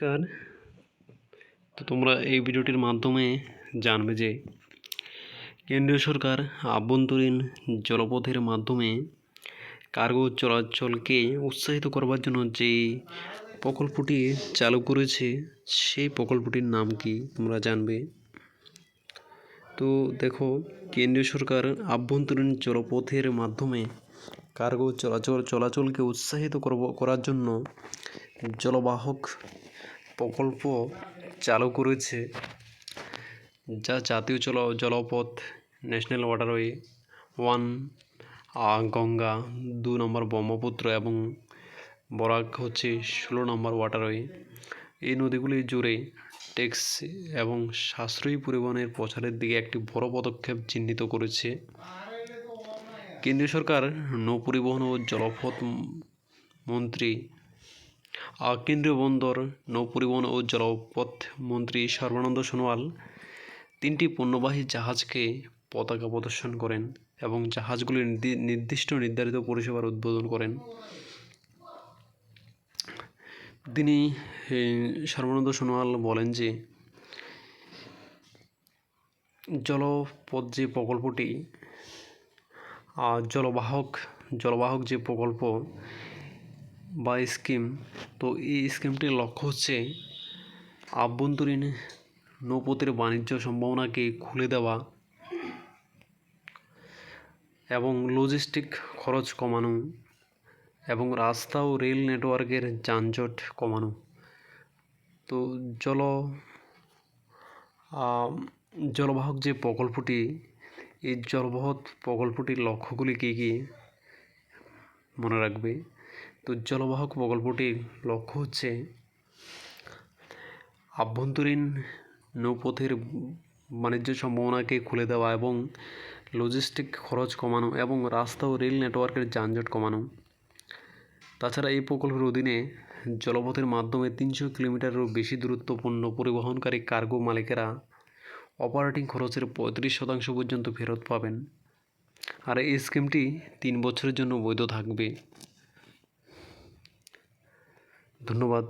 নমস্কার। তো তোমরা এই ভিডিওটির মাধ্যমে জানবে যে কেন্দ্রীয় সরকার আভ্যন্তরীণ জলপথের মাধ্যমে কার্গো চলাচলকে উৎসাহিত করবার জন্য যে প্রকল্পটি চালু করেছে, সেই প্রকল্পটির নাম কি তোমরা জানবে? তো দেখো, কেন্দ্রীয় সরকার আভ্যন্তরীণ জলপথের মাধ্যমে কার্গো চলাচল, চলাচলকে উৎসাহিত করব, করার জন্য জলবাহক প্রকল্প চালু করেছে, যা জাতীয় জল, জলপথ ন্যাশনাল ওয়াটারওয়ে ওয়ান গঙ্গা দু নম্বর ব্রহ্মপুত্র এবং বরাক হচ্ছে ষোলো নম্বর ওয়াটারওয়ে এই নদীগুলি জুড়ে ট্যাক্সি এবং সাশ্রয়ী পরিবহনের প্রচারের দিকে একটি বড় পদক্ষেপ চিহ্নিত করেছে। কেন্দ্রীয় সরকার নৌ পরিবহন ও জলপথ মন্ত্রী কেন্দ্রীয় বন্দর, নৌপরিবহন ও জলপথ মন্ত্রী সর্বানন্দ সোনোয়াল তিনটি পণ্যবাহী জাহাজকে পতাকা প্রদর্শন করেন এবং জাহাজগুলি নির্দিষ্ট নির্ধারিত পরিষেবার উদ্বোধন করেন। তিনি সর্বানন্দ সোনোয়াল বলেন যে, জলপথ যে প্রকল্পটি জলবাহক জলবাহক যে প্রকল্প বা স্কিম তো এই স্কিমটির লক্ষ্য হচ্ছে আভ্যন্তরীণ নৌপথের বাণিজ্য সম্ভাবনাকে খুলে দেওয়া এবং লজিস্টিক খরচ কমানো এবং রাস্তা ও রেল নেটওয়ার্কের যানজট কমানো। তো জল জলবাহক যে প্রকল্পটি, এই জলবাহক প্রকল্পটির লক্ষ্যগুলি কী কী মনে রাখবে? তো জলবাহক প্রকল্পটির লক্ষ্য হচ্ছে আভ্যন্তরীণ নৌপথের বাণিজ্য সম্ভাবনাকে খুলে দেওয়া এবং লজিস্টিক খরচ কমানো এবং রাস্তা ও রেল নেটওয়ার্কের যানজট কমানো। তাছাড়া এই প্রকল্পের অধীনে জলপথের মাধ্যমে তিনশো কিলোমিটারেরও বেশি দূরত্বপূর্ণ পরিবহনকারী কার্গো মালিকেরা অপারেটিং খরচের পঁয়ত্রিশ শতাংশ পর্যন্ত ফেরত পাবেন। আর এই স্কিমটি তিন বছরের জন্য বৈধ থাকবে। ধন্যবাদ।